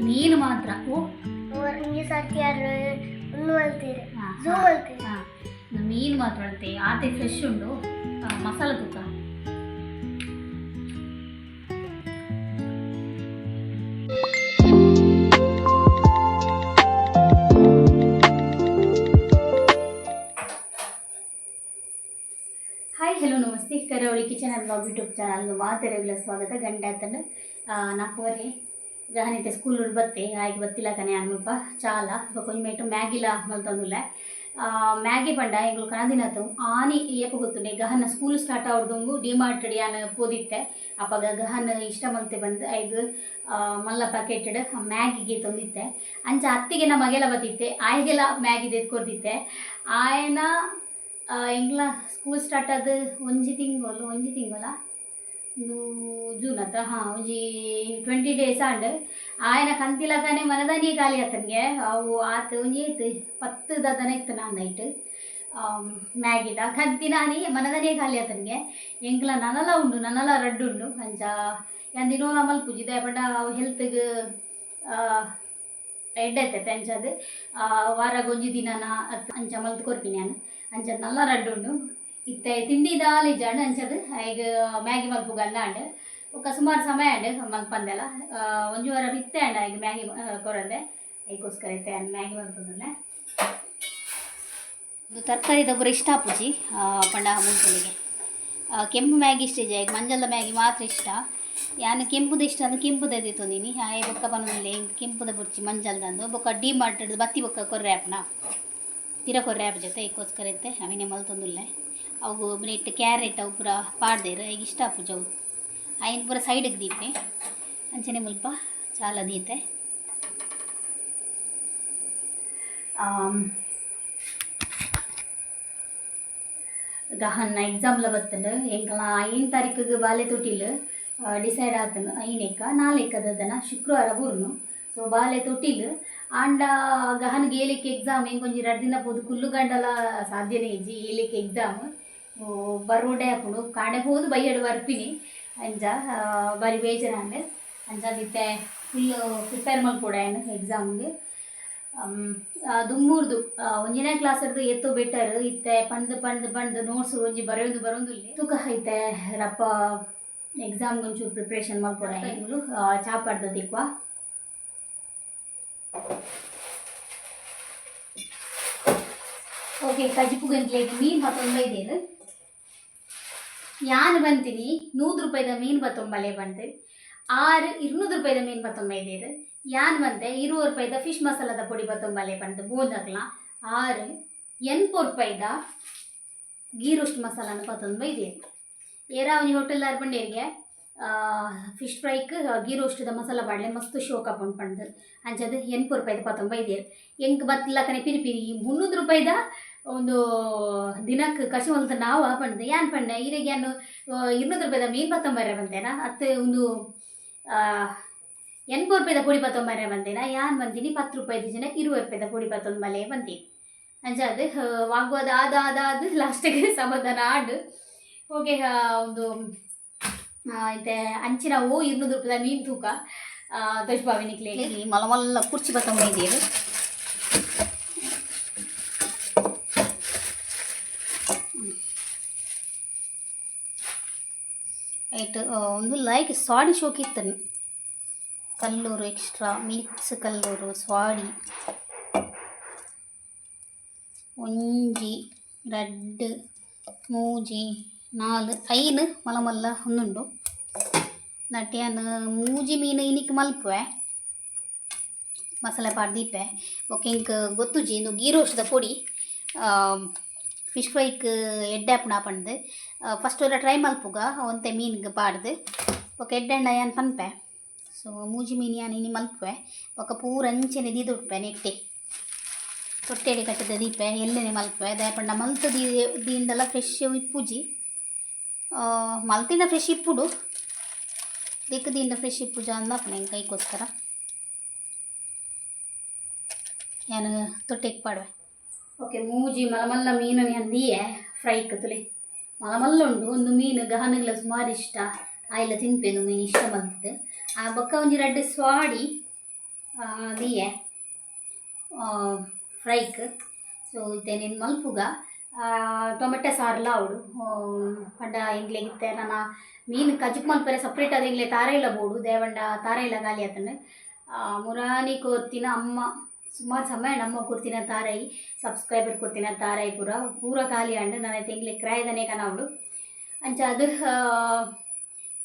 ನೀನು ಮಾತ್ರ ಓ ಒಂದೇ ಸರ್ತಿ ಯಾರು ಒಂದು ಅಳ್ತೀರಿ ಹಾ, ಝೂ ಹಾ. ಅಳ್ತೀರಿ ಹಾ. ಮೀನು ಆತೆ ಫ್ರೆಶ್ ಉಂಡು ಮಸಾಲ ತೂಕ ಹಾಯ್ ಹಲೋ ನಮಸ್ತೆ. ಕರಾವಳಿ ಕಿಚನ್ ಅಂಡ್ ಬ್ಲಾಗ್ ಯೂಟ್ಯೂಬ್ ಚಾನಲ್ಗೆ ಮಾತೆರಗಳ ಸ್ವಾಗತ. ಗಂಡ ಆತನ ನಾಲ್ಕೂವರೆ ಗಹನಿತೆ ಸ್ಕೂಲ್ ಬತ್ತೆ ಆಯ್ಕೆ ಬತ್ತಿಲ್ಲ ಕನೆ ಅನ್ಮಲ್ಪ ಚಾಲ. ಕೊಂಚ ಮೇಟು ಮ್ಯಾಗಿಲ ಮಲ್ತಂದುಲ್ಲ ಮ್ಯಾಗಿ ಪಂಡ ಎಂಗ್ಳು ಕನದಿನತು ಆನಿ ಏಪ ಗೊತ್ತುಂಡೆ ಗಹನ ಸ್ಕೂಲ್ ಸ್ಟಾರ್ಟ್ ಆವಡ್ದಂಗು ಡಿಮಾರ್ಟ್ ಯಾನ ಪೋದಿತ್ತೆ ಅಪ್ಪಾಗ ಗಹನ ಇಷ್ಟ ಮಲ್ತೆ ಬಂದು, ಐದು ಮಲ್ಲ ಪ್ಯಾಕೆಟ್ ಮ್ಯಾಗಿಗೆ ತಂದಿತ್ತೆ. ಅಂಚ ಅತ್ತಿಗೆ ನಮ್ಮ ಮಗೆಲ್ಲ ಬತ್ತಿತ್ತೆ, ಆಯ್ಗೆಲ್ಲ ಮ್ಯಾಗಿ ಕೊಡ್ತಿತ್ತೆ ಆಯನ ಎಂಗ್ಲ ಸ್ಕೂಲ್ ಸ್ಟಾರ್ಟ್ ಆದ ಒಂಜಿ ತಿಂಗಳು, ಒಂಜಿ ತಿಂಗಳ? ಜೂನ್ ಅತ್ತ ಹಾಂ, ಒಂಜಿ ಟ್ವೆಂಟಿ ಡೇಸ್ ಆಂಡ್ ಆಯನ ಕಂತಿಲಕನೆ ಮನದನಿ ಖಾಲಿ ಆತನಿಗೆ. ಅವು ಆತ ಒಂಜಿ ಏತ್ ಪತ್ತು ದನ ಇತ್ತು ನಾನು ನೈಟ್ ಮ್ಯಾಗಿದ. ಕಂತಿನಾನಿ ಮನದನೇ ಖಾಲಿ ಆತನಿಗೆ. ಎಂಕ್ಲ ನನಲ ಉಂಡು, ನನಲ ರಡ್ಡು ಉಂಡು. ಅಂಚ ಎಂದಿನೋ ಮಲ್ಪುಜಿದೆ ಬಟ್ ಅವು ಹೆಲ್ತ್ಗೆ ಎಡ್ಡೈತೈತೆ ಅಂಚದು ವಾರ ಗೊಂಜಿ ದಿನನ ಅಂಚ ಮಲ್ತ್ ಕೊರ್ಪಿನಿ ನಾನು. ಅಂಚ ನಲ್ಲ ರಡ್ಡು ಉಂಡು. ಇತ್ತೆ ತಿಂಡಿ ದಾಲಿ ಜಂಡ್ ಅಂಚದು ಈಗ ಮ್ಯಾಗಿ ಗಲ್ಲ ಅಂಡ್ ఒక ಸುಮಾರು ಸಮಯ ಅಂಡ್ ಮಲ್ಪಂದೆಲ್ಲ ಒಂಜು ವಾರ ಬಿತ್ತೆ ಅಂಡ ಈಗ ಮ್ಯಾಗಿ ಕೊರಂದೆ ಅದಕ್ಕೋಸ್ಕರ ಇತ್ತೆ ಅಂಡ್ ಮ್ಯಾಗಿ ಮಲ್ಪಂದಲ್ಲ ಒಂದು ತರಕಾರಿ ದಬ್ಬರ ಇಷ್ಟ ಪೂಜಿ ಪಂಡ ಮುಂಚೆಗೆ ಕೆಂಪು ಮ್ಯಾಗಿ ಇಷ್ಟ ಈಗ ಮಂಜಲ್ದ ಮ್ಯಾಗಿ ಮಾತ್ರ ಇಷ್ಟ ಯಾನು ಕೆಂಪುದ ಇಷ್ಟ ಅಂದ್ರೆ ಕೆಂಪುದ ತಂದೀನಿ ಹಾಯ್ ಬೊಕ್ಕ ಬಂದಲ್ಲಿ ಕೆಂಪುದ ಬುರ್ಚಿ ಮಂಜಲ್ದಂದು ಬೊಕ್ಕ ಡಿ ಮಾರ್ಟೆಡ್ ಬತ್ತಿ ಬೊಕ್ಕ ಕೊರ್ರೆ ಆ್ಯಪ್ನ ತೀರ ಕೊರ್ರೆ ಆ್ಯಪ್ ಜೊತೆ ಇದಕ್ಕೋಸ್ಕರ ಇತ್ತೆ ಅವಿನೇ ಮಲ್ತೊಂದುಲ್ಲೆ ಅವು ನೆಟ್ ಕ್ಯಾರೆಟ್ ಅವು ಪೂರ ಪಾಡ್ದೇರು ಈಗ ಇಷ್ಟ ಪೂಜ ಅವು. ಆಯ್ನ ಪೂರ ಸೈಡಿಗೆ ದೀಪೆ. ಅಂಚನೆ ಮುಲ್ಪ ಚಾಲ ದೀತೆ. ಗಹನ್ನ ಎಕ್ಸಾಮ್ಲ ಬತ್ತಂಡು. ಎಂಕಲ ಐನ್ ತಾರೀಕಿಗೆ ಬಾಲೆ ತೊಟ್ಟಿಲ್ ಡಿಸೈಡ್ ಆತನು ಐನೇಕ ನಾಳೆಕದನ ಶುಕ್ರವಾರ ಬೂರ್ನು. ಸೊ ಬಾಲೆ ತೊಟ್ಟಿಲ್ ಆಂಡ ಗಹನ್ಗೆ ಏಲಿಕ್ಕೆ ಎಕ್ಸಾಮ್ ಹೆಂಗೆ ಒಂಜಿ ಎರಡು ದಿನ ಪೋದು ಕುಲ್ಲು ಗಂಡಲ ಸಾಧ್ಯನೇ ಇಜ್ಜಿ ಏಲಿಕ್ಕೆ ಎಕ್ಸಾಮ್ ಬರೋಡೆ ಹಾಕೊಂಡು ಕಾಣೆ ಹೋದು ಬೈಯಡು ಬರ್ಪಿನಿ. ಅಂಜ ಬರಿ ಬೇಜಾರಂಡೆ ಅಂಜ ಅದಿತ್ತೆ ಫುಲ್ ಪ್ರಿಪೇರ್ ಮಲ್ಪೋಡ ಏನು ಎಕ್ಸಾಮ್ಗೆ ದುಮ್ಮೂರ್ದು ಒಂಜನೇ ಕ್ಲಾಸ್ ಇರ್ದು ಎತ್ತು ಬೆಟರ್ ಇತ್ತೆ ಪಂದ್ ಪಂದ್ ಪಂದ್ ನೋಟ್ಸ್ ಒಂಜಿ ಬರೆಯೋದು ಬರೋದು ತುಕ ಐತೆ ರಪ್ಪ ಎಕ್ಸಾಮ್ ಒಂಚೂರು ಪ್ರಿಪ್ರೇಷನ್ ಮಾಡ್ಕೊಡ ಹೆಂಗ್ಲು ಚಾಪಾಡ್ದ ದಿಕ್ವಾ ಓಕೆ ಕಜಿಪು ಗಂಟ್ಲೆಗೆ ಮತ್ತೊಂದೇ ಹತ್ತೊಂಬೈದೇನು ಯಾನ್ ಬಂತೀನಿ ನೂರು ರೂಪಾಯಿದ ಮೀನು ಬತ್ತೊಂಬಲೆ ಬಂದು ಆರು இருநூறு ರೂಪಾಯಿದ ಮೀನು ಬತ್ತೊಂಬೆ ಇದ್ದೀರು ಯಾನ್ ಬಂದೆ இருபது ರೂಪಾಯಿದ ಫಿಶ್ ಮಸಾಲದ ಪುಡಿ ಬತ್ತೊಂಬಲೆ ಬಂದು ಮೂಂದಕ್ಲಾ ಆರು ಎಂಟು ರೂಪಾಯಿದ ಗೀ ರೋಸ್ಟ್ ಮಸಾಲಾನ ಬತ್ತೊಂಬೆ ಇದೀರು ಏರ ಅವನಿ ಹೋಟೆಲ್ ಅರ್ಬಂಡೇರಿಗೆ ಫಿಶ್ ಫ್ರೈಕ್ ಗೀ ರೋಸ್ಟ್ದ ಮಸಾಲ ಬಾಡ್ಲೆ ಮಸ್ತ್ ಶೋಕ ಪಂಪ್ ಪಂಡ್ದು ಅಂಚದು ಎಂಟು ರೂಪಾಯಿದ ಪತ್ತೊಂಬೈದು ಎಂಗೆ ಬತ್ತಿಲ್ಲ ಕನೆ ಪಿರಿ ಪಿರಿ ಮುನ್ನೂರು ರೂಪಾಯಿದ ಒಂದು ದಿನಕ್ಕೆ ಕಸಿ ಹೊಲ್ತ ನಾವು ಪಂಡ್ದೆ ಏನ್ ಪಂಡೆ? ಇರಿಗೆ ಏನು ಇನ್ನೂರು ರೂಪಾಯ್ದ ಮೀನು ಪತ್ತೊಂಬರ ಬಂದೇನ ಅತ್ತೆ ಒಂದು ಎಂಟು ರೂಪಾಯಿದ ಪುಡಿ ಪತ್ತೊಂಬರ ಬಂದೇನ ಯಾನ್ ಬಂದಿನಿ? ಪತ್ತು ರೂಪಾಯ್ದು ಜನ ಇರುವ ರೂಪಾಯಿದ ಪುಡಿ ಪತ್ತೊಂದು ಮಲೆ ಅಂಜ ಅದು ವಾಗ್ವಾದ, ಆದ ಆದ ಅದು ಲಾಸ್ಟಿಗೆ ಸಮಾಧಾನ ಆಡು. ಹೋಗಿ ಒಂದು ಐತೆ ಅಂಚಿನ ಹೂ, ಇನ್ನೂರು ರೂಪಾಯ್ದ ಮೀನು ತೂಕ ತೋಷ್ ಬಾವಿನಿಕ್ಲೆ ಮಲ ಮಲ್ಲ ಕುರ್ಚಿ ಪತ್ತೊಂಬ ಇದೆಯಲ್ಲ ಆಯ್ತು ಒಂದು ಲೈಕ್ ಸ್ವಾಡಿ ಶೋಕಿತ್ತನು ಕಲ್ಲೂರು ಎಕ್ಸ್ಟ್ರಾ ಮಿಕ್ಸ್ ಕಲ್ಲೂರು ಸ್ವಾಡಿ ಒಂಜಿ, ರೆಡ್, ಮೂಜಿ, ನಾಲ್ ಐನ್ ಮಲ್ಲ ಮಲ್ಲ ಒಂದುಂಡು ನಟ್ಯಾನ ಮೂಜಿ ಮೀನು ಇನಿಕ್ ಮಲ್ಪುವೆ, ಮಸಾಲೆ ಪಾಡ್ ದೀಪೆ ಓಕೆ ಇಂಕ್ ಗೊತ್ತುಜಿ ಇಂದು ಗೀ ஃபிஷ் ஃப்ரைக்கு எட்டாப்புனா பண்ணுது ಫಸ್ಟ್ ஒரு ಟ್ರೈ மல்புக ಒಂತೆ ಮೀನ್ಗೆ ಪಾಡ್ದು. ಒಕ್ಕ ಎಡ್ಡೆಂಡ ಏನು ಪನ್ಪೆ. ಸೊ ಮೂಜಿ ಮೀನು ಯಾನು ಇನಿ ಮಲ್ಪೆ ಒಕ್ಕ ಪೂರ ಅಂಚೆನೆ ದೀದುಡ್ಪೆ ನೆಟ್ಟೆ. ತೊಟ್ಟೆಡಿ ಕಟ್ಟದ ದೀಪೆ ಎಲ್ಲೆನೆ ಮಲ್ಪೆ ದಯಪಣ್ಣ ಮಲ್ತು ದೀ ದೀಂದಲ್ಲ ಫ್ರೆಶ್ ಇಪ್ಪುಜಿ. ಮಲ್ತಿನ ಫ್ರೆಶ್ ಇಪ್ಪುಡು. ದಿಕ್ಕದಿಂದ ಫ್ರೆಶ್ ಇಪ್ಪುಜ ಅಂದಪ್ಪ ನಂಗೆ ಕೈಗೋಸ್ಕರ. ನಾನು ತೊಟ್ಟೆಗೆ ಪಾಡುವೆ. ಓಕೆ, ಮೂಜಿ ಮಲಮಲ್ಲ ಮೀನು ಅಂದಿಯೇ? ಫ್ರೈ ಕತ್ತಲೆ ಮಲಮಲ್ಲ ಉಂಡು ಒಂದು ಮೀನು ಗಹನಗಳ ಸುಮಾರು ಇಷ್ಟ. ಆಯಿಲ್ಲ ತಿನ್ಪೇನು, ಮೀನು ಇಷ್ಟ ಬಂತದೆ ಆ, ಬೊಕ್ಕ ಒಂಜಿ ರಡ್ಡು ಸ್ವಾಡಿ ದಿಯೆ ಫ್ರೈಕ್ ಸೊ ಇತ್ತೆ ನಿನ್ನ ಮಲ್ಪುಗ. ಟೊಮೆಟೊ ಸಾರಲ್ಲ ಅವಳು ಪಂಡ ಎಂಗ್ಲೆಗಿತ್ತೆ ನನ್ನ ಮೀನು ಕಜುಕ್ ಮಲ್ಪರೆ ಸಪ್ರೇಟ್ ಅದು ಎಂಗ್ಲೆ ತಾರ ಬೋಡು, ದೇವಂಡ ತಾರ ಇಲ್ಲ ಗಾಲಿ ಆತನ. ಮುರಾನಿ ಕೋರ್ತಿನ ಅಮ್ಮ ಸುಮಾರು ಸಮಯ ನಮ್ಮ ಕೊಡ್ತಿನ ತಾರಾಯಿ ಸಬ್ಸ್ಕ್ರೈಬರ್ ಕೊಡ್ತಿನ ತಾರಾಯಿ ಪೂರ ಪೂರ ಖಾಲಿ ಅಂಡು ನಾನು ತೆಂಗ್ಲೆ ಕ್ರಾಯದನೆ ಅವಳು ಅಂಚ ಅದು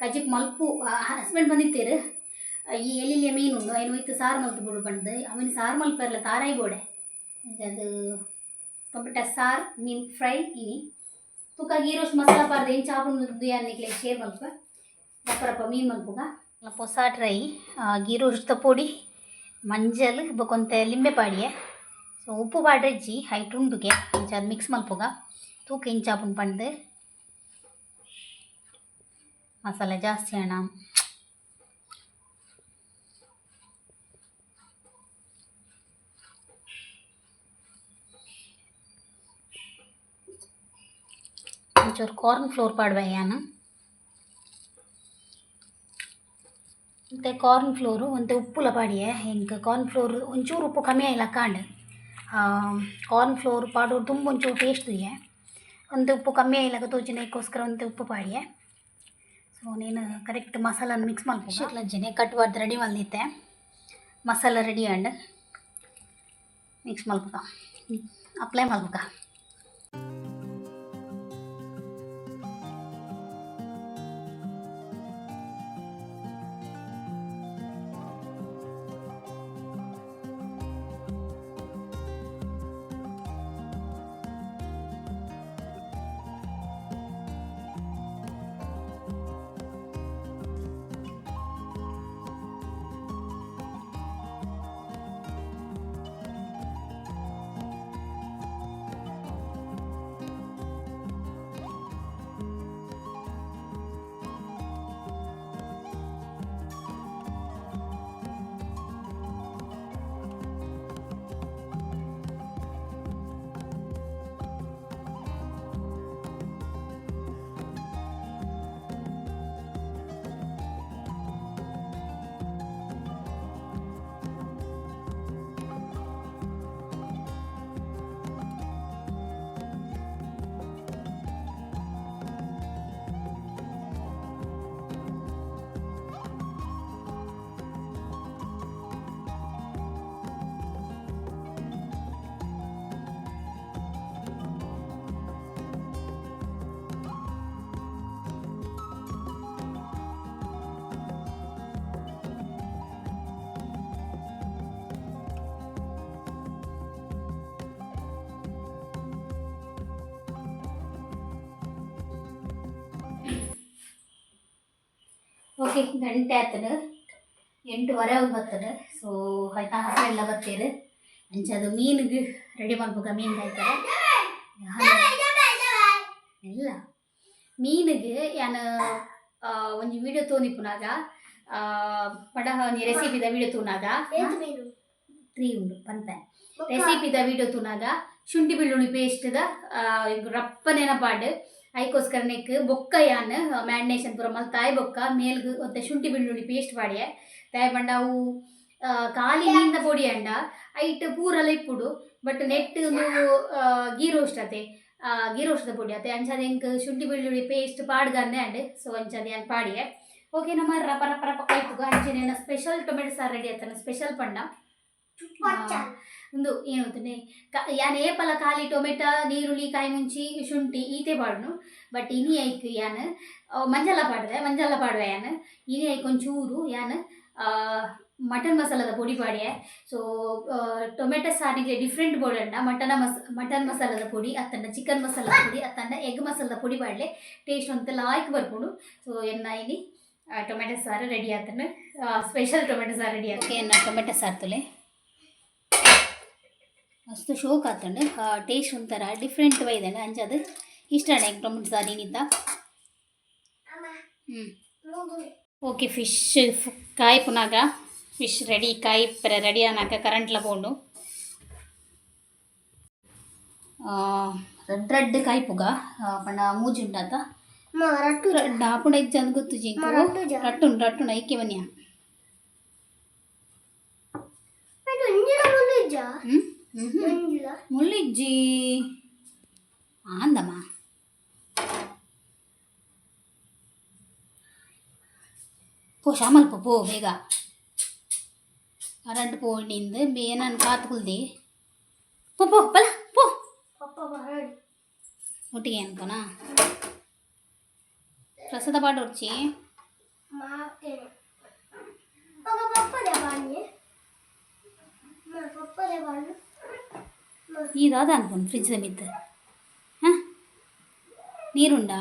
ಕಜಿಕ್ ಮಲ್ಪು ಹಸ್ಬೆಂಡ್ ಬಂದಿತ್ತೇರು. ಈ ಎಲ್ಲಿಯ ಮೀನು ಉಂಡು ಏನು ಇತ್ತು ಸಾರು ಮಲ್ತು ಬಿಡು ಬಂದು, ಅವನು ಸಾರು ಮಲ್ಪರಲ್ಲ ತಾರಾಯಿ ಬೋಡೆ. ಅದು ಟೊಮೆಟೊ ಸಾರು, ಮೀನು ಫ್ರೈ ಇನಿ ತುಕ ಗೀರೋಷ್ಟು ಮಸಾಲ ಪಾರ್ದು ಏನು ಚಾಪು ಅನ್ನಿಕ್ಲೆ ಶೇರ್ ಮಲ್ಪ ಅಪ್ಪರಪ್ಪ ಮೀನು ಮಲ್ಪುಗ? ಪೊಸಾ ಟ್ರೈ ಗೀರೋಷ್ಟ ಪೊಡಿ. ಮಂಜಲ್ ಬೊಕೊಂತೆ ಲಿಂಬೆ ಪಾಡಿಯೆ ಸೊ ಉಪ್ಪು ಪಾಡ್ರೆಜ್ಜಿ ಹೈಟ್ ಉಂಡುಗೆ ಅಂಚ ಅದು ಮಿಕ್ಸ್ ಮಲ್ಪುಗ ತೂಕ ಇಂಚಾಪುನ್ ಪಂಡು ಮಸಾಲೆ ಜಾಸ್ತಿ ಹಣ ಒಂಚೂರು ಕಾರ್ನ್ ಫ್ಲೋರ್ ಪಾಡುವೆ ಯಾನು ಮತ್ತು ಕಾರ್ನ್ ಫ್ಲೋರು ಒಂದು ಉಪ್ಪುಲ ಪಾಡಿಯೆ ಹೆಂಗೆ ಕಾರ್ನ್ ಫ್ಲೋರ್ ಒಂಚೂರು ಉಪ್ಪು ಕಮ್ಮಿ ಆಯಿಲ್ಲ ಕಾಂಡು. ಕಾರ್ನ್ ಫ್ಲೋರ್ ಪಾಡು ತುಂಬ ಒಂಚೂರು ಟೇಸ್ಟ್ ಇದೆ. ಒಂದು ಉಪ್ಪು ಕಮ್ಮಿ ಆಯಿಲ್ಲ ತೋಚಿನಕ್ಕೋಸ್ಕರ ಒಂದು ಉಪ್ಪು ಪಾಡಿಯೆ. ಸೊ ನೀನು ಕರೆಕ್ಟ್ ಮಸಾಲನ ಮಿಕ್ಸ್ ಮಾಡ್ಬೇಕು ಶಿರ್ಲಜ್ಜನೆ ಕಟ್ ಮಾಡ್ದು ರೆಡಿ ಮಲ್ದಿತ್ತೆ ಮಸಾಲ ರೆಡಿ ಆಂಡ್ ಮಿಕ್ಸ್ ಮಾಡ್ಬೇಕ ಅಪ್ಲೈ ಮಾಡ್ಬೇಕ ಓಕೆ ಗಂಟೆ ಆತದ ಎಂಟುವರೆ ಆಗಿ ಬರ್ತದೆ ಸೊ ಆಯ್ತಾ ಹಸು ಎಲ್ಲ ಬರ್ತೀರಿ ಅಂಚದು ಮೀನಿಗೆ ರೆಡಿ ಮಾಡ್ಬೇಕು ಮೀನು ಕಾಯ್ತಾರೆ. ಇಲ್ಲ ಮೀನಿಗೆ ಯಾನು ಒಂದು ವಿಡಿಯೋ ತೋನಿಪುನಾಗ ಪಡಹ ರೆಸಿಪಿದ ವಿಡಿಯೋ ತೂನಾಗ ತ್ರೀ ಉಂಡು ಪಂತ. ರೆಸಿಪಿದ ವಿಡಿಯೋ ತೂನಾಗ ಶುಂಠಿ ಬೆಳ್ಳುಳ್ಳಿ ಪೇಸ್ಟ್ದ ರಪ್ಪ ಪಾಡು ಐಕೋಸ್ಕರ ನೆಕ್ ಬೊಕ್ಕ ಯಾನ್ ಮ್ಯಾರಿನೇಷನ್ ಪೂರ ಮಲ್ತಾಯ್ ಬೊಕ್ಕ, ಮೇಲ್ಗ್ ಒತ್ತೆ ಶುಂಠಿ ಬೆಳ್ಳುಳ್ಳಿ ಪೇಸ್ಟ್ ಮಾಡಿಯ ತಾಯಿ ಪಂಡ ಅವು ಕಾಲಿನಿಂದ ಪೊಡಿ ಅಂಡ, ಐಟ್ ಪೂರಲ ಇಪ್ಪುಡು, ಬಟ್ ನೆಟ್ ಗೀ ರೋಸ್ಟ್ ಅತೆ. ಗೀ ರೋಸ್ಟ್ ಪೊಡಿ ಅತೆ. ಅಂಚಾದ ಎಂಕ್ ಶುಂಠಿ ಬೆಳ್ಳುಳ್ಳಿ ಪೇಸ್ಟ್ ಪಾಡ್ಗಾನೆ ಅಂಡ್, ಸೊ ಅಂಚಾದ ಯಾನ್ ಪಾಡಿಯೆ. ಓಕೆ, ನಮ್ಮ ರಪ ರಪ ರಪ ಕೈಪುಗ ಅಂಚನೆ ಸ್ಪೆಷಲ್ ಟೊಮೆಟೊ ಸಾರು ರೆಡಿ ಆತನ ಸ್ಪೆಷಲ್ ಪಂಡ. ಒಂದು ಏನು ಅಂತಾನೆ ಕ, ಯಾನ್ ಏಪಲ ಖಾಲಿ ಟೊಮೆಟೊ ನೀರುಳ್ಳಿ ಕಾಯಿ ಮುಂಚಿ ಶುಂಠಿ, ಈತೆ ಪಾಡನು ಬಟ್ ಇನಿ ಐಕ್ ಯಾನ್ ಮಂಜಲ್ಲ ಮಂಜಲ ಪಾಡ್ದೆ ಮಂಜಾಲ ಪಾಡುವೆ ಯಾನ್. ಇನಿ ಐಕ್ ಒಂಚೂರು ಯಾನ್ ಮಟನ್ ಮಸಾಲದ ಪೊಡಿ ಪಾಡ್ಯೆ. ಸೊ ಟೊಮೆಟೊ ಸಾರಿಗೆ ಡಿಫ್ರೆಂಟ್ ಬೋಡಂಡ ಮಟನ್ ಮಸ್, ಮಟನ್ ಮಸಾಲದ ಪೊಡಿ, ಅತ್ತಂಡ ಚಿಕನ್ ಮಸಾಲದ ಪುಡಿ, ಅತ್ತಂಡ ಎಗ್ ಮಸಾಲದ ಪುಡಿ ಪಾಡ್ಲೆ. ಟೇಸ್ಟ್ ಅಂತ ಲಾಯ್ಕ್ ಬರ್ಕೊಂಡು ಸೊ, ಎನ್ನ ಇಲ್ಲಿ ಟೊಮೆಟೊ ಸಾರು ರೆಡಿ ಆತನ. ಸ್ಪೆಷಲ್ ಟೊಮೆಟೊ ಸಾರು ರೆಡಿ ಆಗುತ್ತೆ ಟೊಮೆಟೊ ಸಾರು ಮಸ್ತ್ ಶೋಕ್ ಆತಂಡು ಟೇಸ್ಟ್ ಒಂಥರ ಡಿಫ್ರೆಂಟ್ ಅಂಜ ಅದು? ಇಷ್ಟ ಎಂಕ್ ಟೊಮೆಟೊ ಸಾರು ಏನಿದ್ದ ಹ್ಞೂ ಓಕೆ ಫಿಶ್ ಕಾಯಿ ಪುನಾಗ. ಫಿಶ್ ರೆಡಿ ಕಾಯಿ ಪರ ರೆಡಿ ಆನಾಕ ಕರೆಂಟ್ಲ ಪೋಂಡು ರೆಡ್ ರೆಡ್ ಕಾಯಿ ಪುಗ. ಪಂಡ ಮೂಜಿ ಉಂಡಾತ? ರಟ್ಟು. ರೆಡ್ ಆಪುಂಡ ಇಜ್ಜ ಅಂದ್ ಗೊತ್ತು ಜಿಂಕು ರಟ್ಟು ರಟ್ಟು ಐಕೆ ಬನ್ನಿಯ ಹ್ಞೂ ముళ్ళిజ్జి ఆందమ్మా పో శ్యామల్పు పో బేగా అరంటు పోయింది బేనని కాతుకులది పో పో పల పో ఒట్టిగా అనుకోనా ప్రసాద పాట వచ్చి పప్ప పప్ప ಪಾಡು ಉಡ್ಚಿ ಮಾತೇನೆ ಪಪ್ಪ ಪಪ್ಪದೆ ಬಾಣಿ ಪಪ್ಪದೆ ಬಾಣಿ ಇದಾದ ಅನ್ಕೊಂಡು ಫ್ರಿಜ್ ಮಿತ್ತು ಹಾಂ ನೀರುಂಡಾ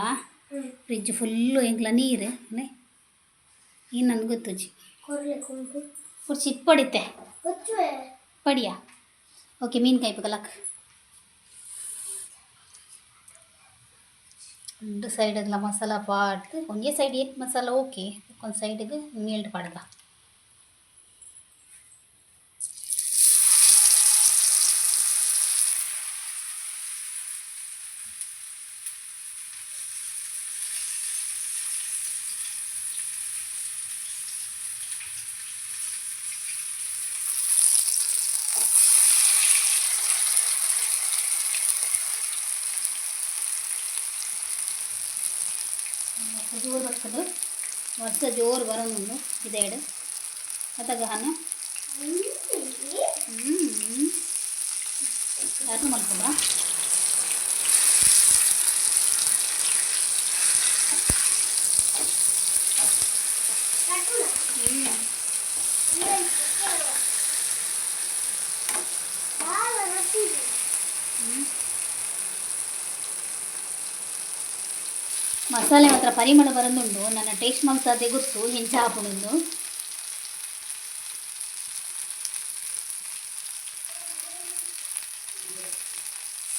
ಹ್ಞೂ ಫ್ರಿಜ್ ಫುಲ್ಲು ಎಂಕ್ಲ ನೀರು ಅಲ್ಲೇ ಏನು ನನಗೆ ಗೊತ್ತು ಜಿ ಕೊರ್ಲೆ ಕುಂಟು ಕುರ್ಚಿ ಇಪ್ಪಡಿತ್ತೆ ಗೊತ್ತುವೆ ಪಡಿಯಾ ಓಕೆ ಮೀನು ಕಾಯಿ ಪಗಲಕ್ రెండు సైడ్ల మసాలా పాడుతూ కొంచెం సైడ్ ఏట్ మసాలా ఓకే కొంచెం సైడ్కి మీల్ట్ పడదా ಜೋರು ಬರ್ತದೆ. ವರ್ಷ ಜೋರು ಇದೆ ಇದೆರಡು ಅದಾಗ ಹಣ ಹ್ಞೂ ಯಾರು ಮಲ್ಕೊಂಡ ಮಸಾಲೆ ಮಾತ್ರ ಪರಿಮಳ ಬರೋದುಂಡು ನನ್ನ ಟೇಸ್ಟ್ ಮಾಡ್ತದೆ ಗೊತ್ತು ಹೆಂಚ ಹಾಕೊಂಡು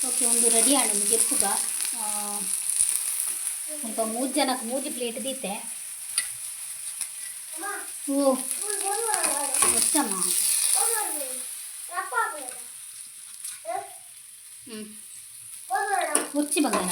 ಓಕೆ ಒಂದು ರೆಡಿ ಆಣದು ಗೆಪ್ಪುಗ ಸ್ವಲ್ಪ ಮೂರು ಜನಕ್ಕೆ ಮೂರು ಪ್ಲೇಟ್ ದೀತೆ ಓ ಗೊತ್ತಮ್ಮ ಹ್ಞೂ ಮುಚ್ಚಿ ಬಂಗಾರ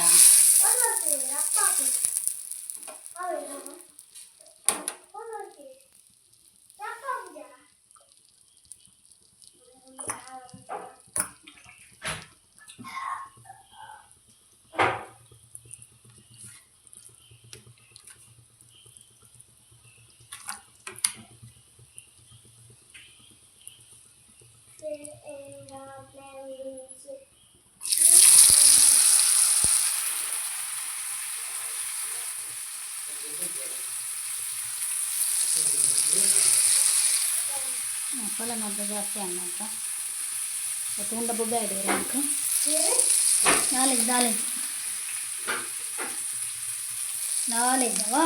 ಮಸಾಲೆ ಮಾತ್ರ ಜಾಸ್ತಿ ಅನ್ನಕ ತುಂಡ ಬುಗ್ಗ ಇಡೀರಿ ಅಂಕ ನಾಲೆಜ್ ನಾಲೆಜ್ ನಾಲೆಜ್ವಾ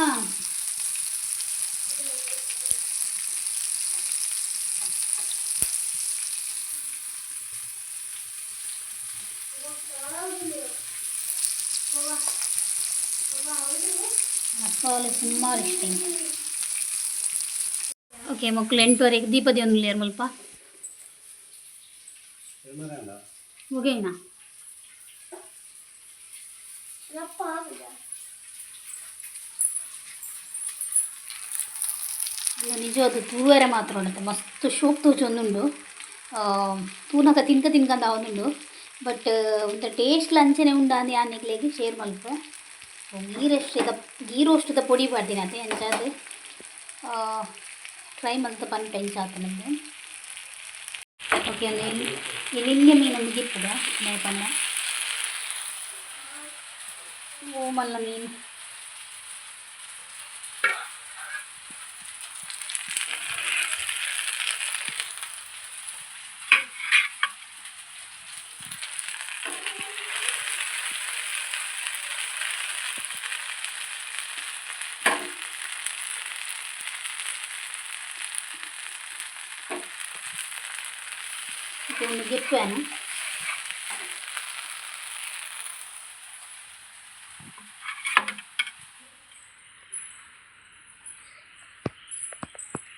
ಮಸಾಲೆ ಸುಮಾರು ಇಷ್ಟ ಓಕೆ, ಮಕ್ಕಳು ಎಂಟುವರೆಗೆ ದೀಪದಿ ಒಂದು ಲೇರ್ ಮಲ್ಪ ನಿಜ ನಿಜವಾದ ತೂವರೆ ಮಾತ್ರ ಉಂಟು. ಮಸ್ತ್ ಶೋಕ್ ತೂಚೊಂದುಂಡು ತೂನಕ ತಿನ್ಕ ತಿನ್ಕಂದ ಅವನುಂಡು ಬಟ್ ಒಂದು ಟೇಸ್ಟ್ ಲಂಚನೆ ಉಂಡ ಅಂದು ಯಾನೆಗ್ಲೆಗೆ ಶೇರ್ ಮಲ್ಪ ಗೀ ಗೀರೋಷ್ಟದ ಪುಡಿ ಮಾಡ್ತೀನಿ ಅದೇ ಅಂಚಾದ ಟ್ರೈ ಮಲ್ತ ಪನ್ಪ ಎಂಚಾತ ನಮಗೆ ಓಕೆ ಒಂದು ಎಲ್ಲಿ ಎಲ್ಲಿಂಗೆ ಮೀನು ಒಂದು ಗಿಪ್ಪದ ಮೇಪನ್ನ ಓ ಮಲ್ಲ ಮೀನು तो గిఫ్ట్ అను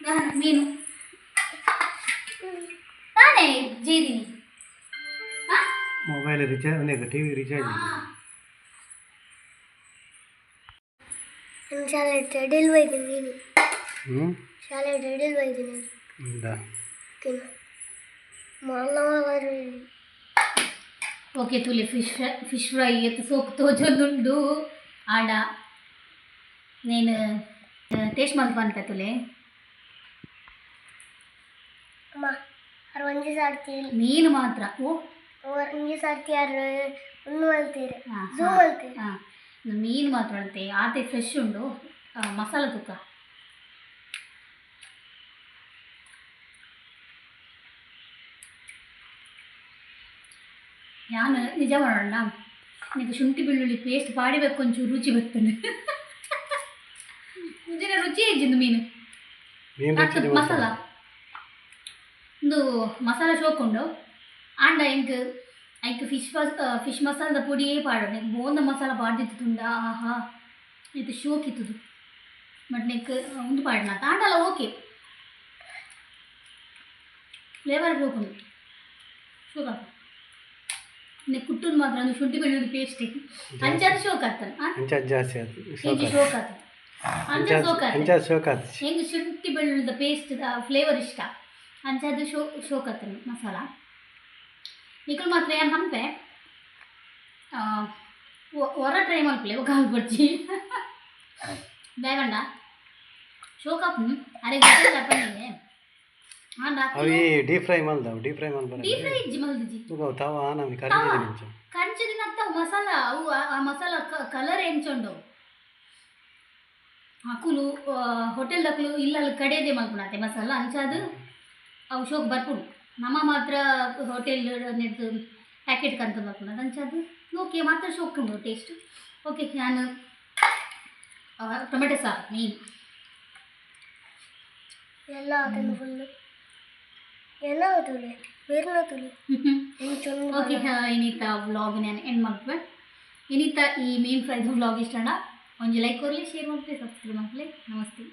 దాని మీను తానే జీదిని మొబైల్ రీఛార్జ్ లేదు టీవీ రీఛార్జ్ ಶಾಲೆ ಡೆಡಿಲ್ ಬೈದಿನಿ ಶಾಲೆ ಡೆಡಿಲ್ ಬೈದಿನಿ ಹೌದಾ ಓಕೆ ತುಲೆ ಫಿಶ್ ಫ್ರೈ ಫಿಶ್ ಫ್ರೈ ಎತ್ತು ಸೋಕು ತೋಜೊಂದುಂಡು ಆಡ నేను ಟೇಸ್ಟ್ ಮಾಡ್ದು ಬಂತ ತುಲೆ ಅಮ್ಮ ಅವ್ರು ಒಂಜಿ ಸಾರ್ತಿ ಮೀನು ಮಾತ್ರ ಓ ಒಂಜಿ ಸಾರ್ತಿ ಯಾರು ಒಂದು ಹೇಳ್ತೀರಿ ಹಾ, ಝೂ ಹಾ. ಹೇಳ್ತೀರಿ ಹಾಂ ಮೀನು ಮಾತ್ರ ಅಂತೆ ಆತೆ ಫ್ರೆಶ್ ಉಂಡು ಆ, ಮಸಾಲ ತುಕ್ಕ ನಾನು ನಿಜ ಮಾಡೋಣ? ನಿಮಗೆ ಶುಂಠಿ ಬೆಳ್ಳುಳ್ಳಿ ಪೇಸ್ಟ್ ಪಾಡಿಬೇಕು ಒಂಚೂರು ರುಚಿ ಬರ್ತದೆ. ಮುಂಚಿನ ರುಚಿ ಹೆಚ್ಚಿಂದು ಮೀನು? ಮಸಾಲ. ಒಂದು ಮಸಾಲ ಶೋಕೊಂಡು ಆಂಡ ಎಂಕ್ ಐಕ್ ಫಿಶ್ ಫಿಶ್ ಮಸಾಲದ ಪುಡಿಯೇ ಪಾಡು. ನೆಕ್ ಬೋಂದ ಮಸಾಲ ಪಾಡ್ದಿತ್ತುಂಡ ತುಂಡ ಆಹಾ. ಇದು ಶೋಕ್ ಇತ್ತದು ಬಟ್ ನೆಕ್ ಒಂದು ಪಾಡಿನ ತಾಂಡಲ್ಲ ಓಕೆ ಫ್ಲೇವರ್ ಶೋಕುಂಡು ಶೋಕ ನೆಕ್ ಕುಟ್ಟುದು ಮಾತ್ರ ಒಂದು ಶುಂಠಿ ಬೆಳ್ಳುಳ್ಳಿ ಪೇಸ್ಟ್. ಅಂಚಾದ ಶೋಕ್ ಆಗ್ತಾನೆ ಅಂಚಾದ್ ಜಾಸ್ತಿ ಶೋಕ ಶೋಕ್ ಆಗ್ತದೆ ಅಂಚಾದ ಶೋಕ್ ಆಗ್ತದೆ ಅಂಚಾದ್ ಶೋಕ ಹೆಂಗೆ ಶುಂಠಿ ಬೆಳ್ಳುಳ್ಳಿದ ಪೇಸ್ಟ್ ಫ್ಲೇವರ್ ಇಷ್ಟ? ಅಂಚದು ಶೋ ಶೋಕ್ ಆಗ್ತಾನೆ ಮಸಾಲ. ನಿಕಲ್ ಮಾತ್ರ ಏನು ಹಂಪೆ? ಹೊರ ಟ್ರೈ ಮಲ್ಪಲೆ ಕಾಲು ಬರ್ಚಿ ಬೇಗಂಡ ಶೋಕಾಪು ಅರೆ ಪನ್ನಿಗೆ and deep fry fry deep fry fry deep fry ಇಜ್ಜಿ ಮಲ್ದಿಜಿ ತೂಗವು ತಾವ ನಮ್ಗೆ ಕರಿದಿದೆ ನಿಂಚು. ಕಂಚದಿನ ಅತ್ತ ಮಸಾಲ ಅವು ಆ- ಮಸಾಲ ಕಲರ್ ಎಂಚೊಂಡು ಅಕುಲು ಹೋಟೆಲ್ ದಕ್ಕಲು ಇಲ್ಲಲ್ಲಿ ಕಡೆಯದೇ ಮಲ್ಪುಣತೆ ಮಸಾಲ ಅಂಚಾದು ಅವು ಶೋಕ್ ಬರ್ಪುಡು. ನಮ್ಮ ಮಾತ್ರ ಹೋಟೆಲ್ ನೆದ್ದು ಪ್ಯಾಕೆಟ್ ಕಂತ ಬರ್ಪುಣದು ಅಂಚಾದು ಓಕೆ ಮಾತ್ರ ಶೋಕ್ ಉಂಡು ಟೇಸ್ಟ್ ಓಕೆ ನಾನು ಟೊಮೆಟೊ ಸಾರು ಮೀನು ಎಲ್ಲ ಅದನ್ನು ಫುಲ್ಲು ಎಲ್ಲ ತುಳಿ ಬೇರೆ ತುಳಿ ಓಕೆ ಇನ್ನಿತ ವ್ಲಾಗ್ ನಾನು ಎಂಡ್ ಮಾಡ್ತೇವೆ. ಇನ್ನಿತ ಈ ಮೇನ್ ಫ್ರೈದು ವ್ಲಾಗ್ ಇಷ್ಟ ಒಂದು ಲೈಕ್ ಕೊರಲಿ ಶೇರ್ ಮಾಡ್ತೀವಿ ಸಬ್ಸ್ಕ್ರೈಬ್ ಮಾಡ್ಲಿ ನಮಸ್ತೆ.